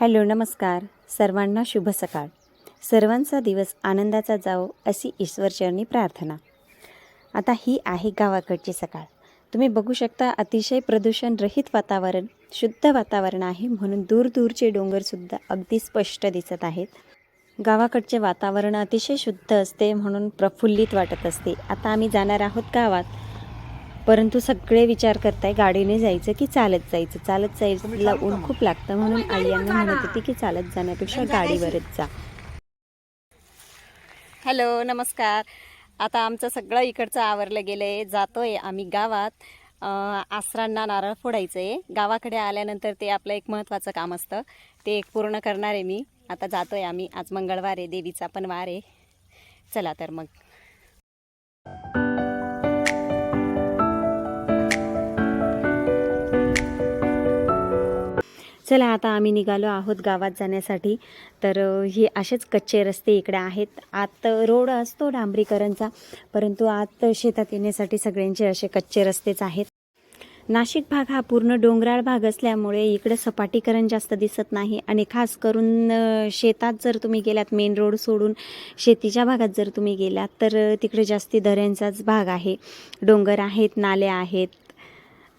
Hello नमस्कार. सर्वांना शुभ सकाळ. सर्वांचा दिवस आनंदाचा जावो अशी ईश्वरचरणी प्रार्थना. आता ही आहे गावाकडची सकाळ. तुम्ही बघू शकता अतिशय प्रदूषणरहित वातावरण शुद्ध वातावरण आहे म्हणून दूरदूरचे डोंगरसुद्धा अगदी स्पष्ट दिसत आहेत. गावाकडचे वातावरण अतिशय शुद्ध असते म्हणून प्रफुल्लित वाटत असते. आता आम्ही जाणार आहोत गावात. परंतु सगळे विचार करताय गाडीने जायचं की चालत जायचं? चालत जायला ऊन खूप लागतं म्हणून आई यांना म्हणत होती की चालत जाण्यापेक्षा गाडीवरच जा. हॅलो नमस्कार. आता आमचं सगळं इकडचं आवरलं गेलं आहे जातोय आम्ही गावात. आसरांना नारळ फोडायचं आहे गावाकडे आल्यानंतर ते आपलं एक महत्त्वाचं काम असतं. ते एक पूर्ण करणार आहे मी. आता जातोय आम्ही. आज मंगळवार आहे देवीचा पण वार आहे. चला तर मग. चला आता आम्ही निघालो आहोत गावात जाण्यासाठी. तर हे असेच कच्चे रस्ते इकडे आहेत. आत रोड असतो डांबरीकरणचा परंतु आत शेतात येण्यासाठी सगळ्यांचे असे कच्चे रस्तेच आहेत. नाशिक भाग हा पूर्ण डोंगराळ भाग असल्यामुळे इकडे सपाटीकरण जास्त दिसत नाही. आणि खास करून शेतात जर तुम्ही गेलात मेन रोड सोडून शेतीच्या भागात जर तुम्ही गेलात तर तिकडे जास्ती दऱ्यांचाच भाग आहे. डोंगर आहेत नाले आहेत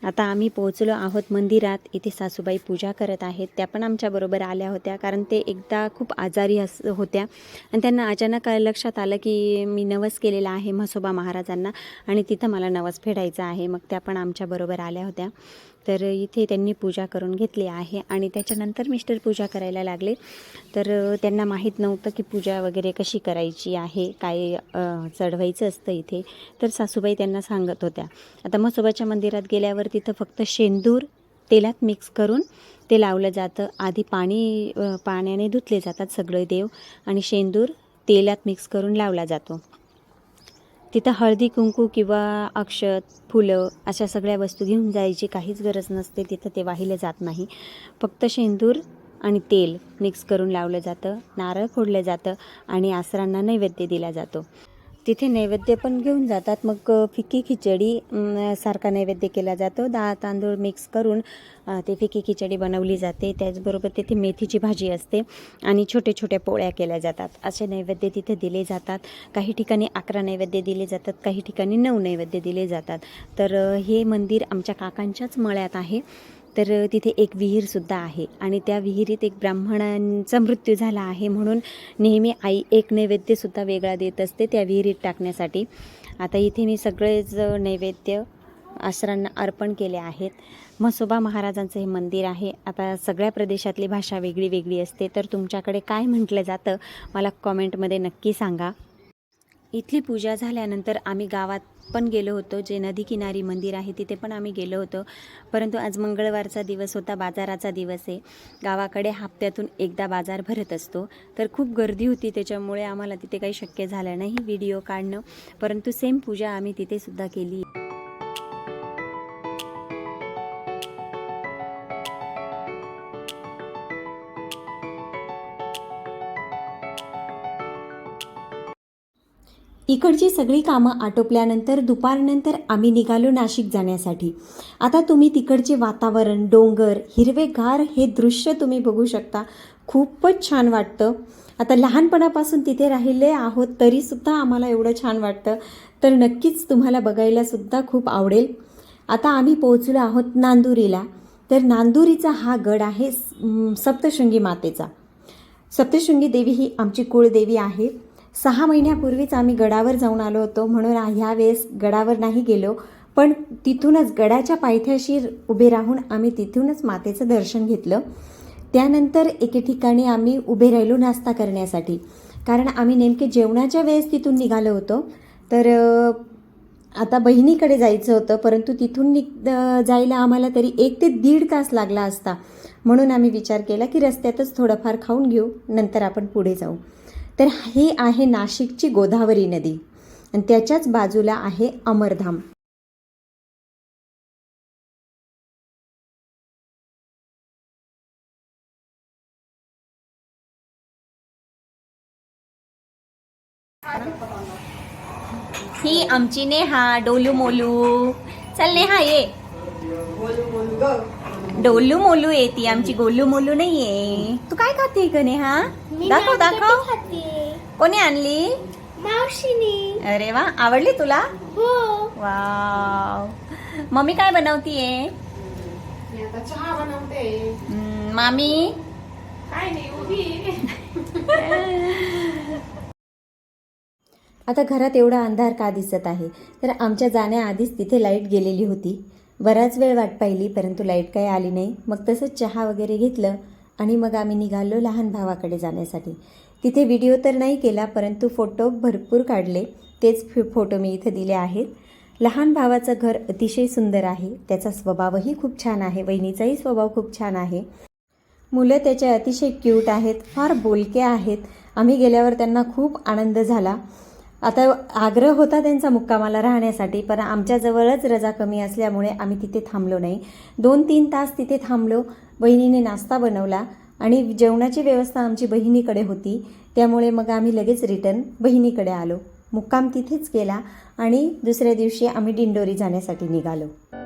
आता आम्ही पोहोचलो आहोत मंदिरात. इथे सासूबाई पूजा करत आहेत. त्या पण आमच्याबरोबर आल्या होत्या कारण ते एकदा खूप आजारी अस होत्या. आणि त्यांना अचानक लक्षात आलं की मी नवस केलेला आहे म्हसोबा महाराजांना आणि तिथं मला नवस फेडायचा आहे. मग त्या पण आमच्याबरोबर आल्या होत्या. तर इथे त्यांनी पूजा करून घेतली आहे आणि त्याच्यानंतर मिस्टर पूजा करायला लागले. तर त्यांना माहीत नव्हतं की पूजा वगैरे कशी करायची आहे काय चढवायचं असतं इथे. तर सासूबाई त्यांना सांगत होत्या. आता म्हसोबाच्या मंदिरात गेल्यावर तिथं फक्त शेंदूर तेलात मिक्स करून ते लावलं जातं. आधी पाणी पाण्याने धुतले जातात सगळे देव आणि शेंदूर तेलात मिक्स करून लावला जातो. तिथं हळदी कुंकू किंवा अक्षत फुलं अशा सगळ्या वस्तू घेऊन जायची काहीच गरज नसते. तिथं ते वाहिलं जात नाही. फक्त शेंदूर आणि तेल मिक्स करून लावलं जातं. नारळ फोडलं जातं आणि आसरांना नैवेद्य दिला जातो. तिथे नैवेद्य पण घेऊन जातात. मग फिकी खिचडी सारखा नैवेद्य केला जातो. डाळ तांदूळ मिक्स करून ते फिकी खिचडी बनवली जाते. त्याचबरोबर तिथे मेथीची भाजी असते आणि छोटे छोट्या पोळ्या केल्या जातात. असे नैवेद्य तिथे दिले जातात. काही ठिकाणी अकरा नैवेद्य दिले जातात काही ठिकाणी नऊ नैवेद्य दिले जातात. तर हे मंदिर आमच्या काकांच्याच मळ्यात आहे. तर तिथे एक विहीरसुद्धा आहे आणि त्या विहिरीत एक ब्राह्मणांचा मृत्यू झाला आहे म्हणून नेहमी आई एक नैवेद्यसुद्धा वेगळा देत असते त्या विहिरीत टाकण्यासाठी. आता इथे मी सगळेच नैवेद्य आश्रांना अर्पण केले आहेत. म्हसोबा महाराजांचं हे मंदिर आहे. आता सगळ्या प्रदेशातली भाषा वेगळी वेगळी असते. तर तुमच्याकडे काय म्हटलं जातं? मला कॉमेंटमध्ये नक्की सांगा. इथली पूजा झाल्यानंतर आम्ही गावात पण गेलो होतो जे नदी किनारी मंदिर आहे तिथे पण आम्ही गेलो होतो. परंतु आज मंगळवारचा दिवस होता बाजाराचा दिवस आहे. गावाकडे हप्त्यातून एकदा बाजार भरत असतो. तर खूप गर्दी होती त्याच्यामुळे आम्हाला तिथे काही शक्य झालं नाही व्हिडिओ काढणं. परंतु सेम पूजा आम्ही तिथेसुद्धा केली केली. इकडची सगळी कामं आटोपल्यानंतर दुपारनंतर आम्ही निघालो नाशिक जाण्यासाठी. आता तुम्ही तिकडचे वातावरण डोंगर हिरवेगार हे दृश्य तुम्ही बघू शकता. खूपच छान वाटतं. आता लहानपणापासून तिथे राहिले आहोत तरीसुद्धा आम्हाला एवढं छान वाटतं. तर नक्कीच तुम्हाला बघायलासुद्धा खूप आवडेल. आता आम्ही पोहोचलो आहोत नांदुरीला. तर नांदुरीचा हा गड आहे सप्तशृंगी मातेचा. सप्तशृंगी देवी ही आमची कुळदेवी आहे. सहा महिन्यापूर्वीच आम्ही गडावर जाऊन आलो होतो. म्हणून ह्या वेळेस गडावर नाही गेलो. पण तिथूनच गडाच्या पायथ्याशी उभे राहून आम्ही तिथूनच मातेचं दर्शन घेतलं. त्यानंतर एके ठिकाणी आम्ही उभे राहिलो नाश्ता करण्यासाठी. कारण आम्ही नेमके जेवणाच्या वेळेस तिथून निघालो होतो. तर आता बहिणीकडे जायचं होतं. परंतु तिथून निघ जायला आम्हाला तरी एक ते दीड तास लागला असता. म्हणून आम्ही विचार केला की रस्त्यातच थोडंफार खाऊन घेऊ. नंतर आपण पुढे जाऊ. तर ही आहे नाशिकची गोदावरी नदी आणि त्याच्याच बाजूला आहे अमरधाम. ही आमची नेहा डोलू मोलू चल नेहा ये. डोलू मोलू आहे ती आमची गोलू मोलू नाहीये. तू काय खाते कने हा? दाखव दाखव. कोणी आणली? मावशीनी. अरे वा आवडली तुला? हो. वाव. मम्मी काय बनवतीये? मी आता चहा बनवते. मामी? काय नाही उभी आता घरात एवढा अंधार का दिसत आहे? तर आमच्या जाण्याआधीच तिथे लाइट गेलेली होती. बराच वेळ वाट पाहिली परंतु लाइट काही आली नाही. मग तसंच चहा वगैरे घेतलं आणि मग आम्ही निघालो लहान भावाकडे जाण्यासाठी. तिथे व्हिडिओ तर नाही केला परंतु फोटो भरपूर काढले. तेच फि- फोटो मी इथे दिले आहेत. लहान भावाचं घर अतिशय सुंदर आहे. त्याचा स्वभावही खूप छान आहे. वहिनीचाही स्वभाव खूप छान आहे. मुलं त्याच्या अतिशय क्यूट आहेत फार बोलके आहेत. आम्ही गेल्यावर त्यांना खूप आनंद झाला. आता आग्रह होता त्यांचा मुक्कामाला राहण्यासाठी पण आमच्याजवळच रजा कमी असल्यामुळे आम्ही तिथे थांबलो नाही. दोन तीन तास तिथे थांबलो बहिणीने नाश्ता बनवला आणि जेवणाची व्यवस्था आमची बहिणीकडे होती. त्यामुळे मग आम्ही लगेच रिटर्न बहिणीकडे आलो. मुक्काम तिथेच केला आणि दुसऱ्या दिवशी आम्ही दिंडोरी जाण्यासाठी निघालो.